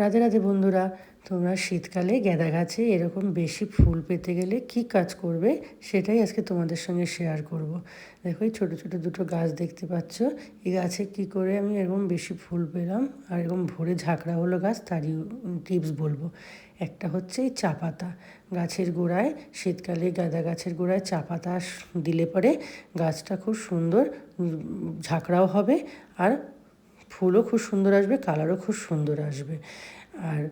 রাধে রাধে বন্ধুরা, তোমরা শীতকালে গ্যাদা গাছে এরকম বেশি ফুল পেতে গেলে কি কাজ করবে সেটাই আজকে তোমাদের সঙ্গে শেয়ার করব। দেখো, এই ছোটো ছোটো দুটো গাছ দেখতে পাচ্ছ। এই গাছে কি করে আমি এরকম বেশি ফুল পেলাম আর এরকম ভরে ঝাঁকড়া হলো গাছ, তারই টিপস বলব। একটা হচ্ছে এই চা পাতা। গাছের গোড়ায়, শীতকালে গাঁদা গাছের গোড়ায় চা পাতা দিলে পরে গাছটা খুব সুন্দর ঝাঁকড়াও হবে আর ফুলও খুব সুন্দর আসবে, কালারও খুব সুন্দর আসবে। আর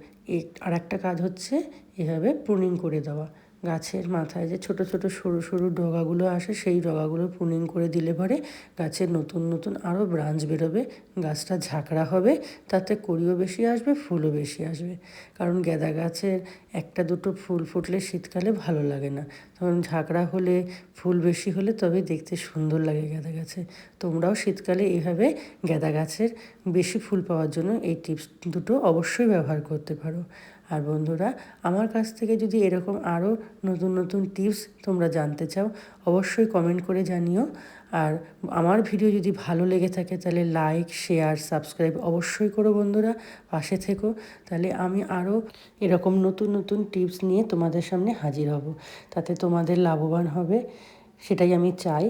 আর একটা কাজ হচ্ছে এভাবে প্রুনিং করে দেওয়া। গাছের মাথায় যে ছোট ছোট সরু সরু ডগাগুলো আসে, সেই ডগাগুলো প্রুনিং করে দিলে পরে গাছের নতুন নতুন আরও ব্রাঞ্চ বেরোবে, গাছটা ঝাঁকড়া হবে, তাতে কড়িও বেশি আসবে, ফুলও বেশি আসবে। কারণ গ্যাদা গাছের একটা দুটো ফুল ফুটলে শীতকালে ভালো লাগে না। তখন ঝাঁকড়া হলে, ফুল বেশি হলে তবে দেখতে সুন্দর লাগে গ্যাদা গাছে। তোমরাও শীতকালে এভাবে গ্যাদা গাছের বেশি ফুল পাওয়ার জন্য এই টিপস দুটো অবশ্যই ব্যবহার করতে পারো। আর বন্ধুরা, আমার কাছ থেকে যদি এরকম আরও নতুন নতুন টিপস তোমরা জানতে চাও, অবশ্যই কমেন্ট করে জানিও। আর আমার ভিডিও যদি ভালো লেগে থাকে, তাহলে লাইক শেয়ার সাবস্ক্রাইব অবশ্যই করো বন্ধুরা, পাশে থেকো। তাহলে আমি আরও এরকম নতুন নতুন টিপস নিয়ে তোমাদের সামনে হাজির হব। তাতে তোমাদের লাভবান হবে, সেটাই আমি চাই।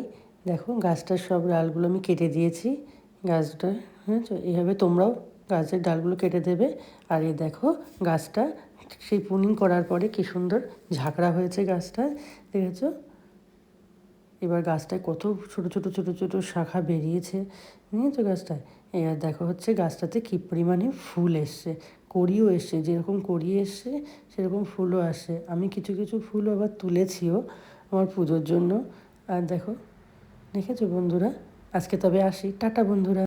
দেখো, গাছটার সব ডালগুলো আমি কেটে দিয়েছি। গাছটা হ্যাঁ এইভাবে তোমরাও গাছের ডালগুলো কেটে দেবে। আর এই দেখো গাছটা সেই পুনিং করার পরে কি সুন্দর ঝাঁকড়া হয়েছে গাছটা, দেখেছ? এবার গাছটায় কত ছোট ছোট ছোট ছোট শাখা বেরিয়েছে নিয়েছো গাছটায়? এবার দেখো হচ্ছে গাছটাতে কী পরিমাণে ফুল এসছে, কড়িও এসছে, যেরকম কড়ি এসছে, সেরকম ফুলও আসে আমি কিছু কিছু ফুল আবার তুলেছিও আমার পুজোর জন্য। আর দেখো, দেখেছ বন্ধুরা? আজকে তবে আসি। টাটা বন্ধুরা।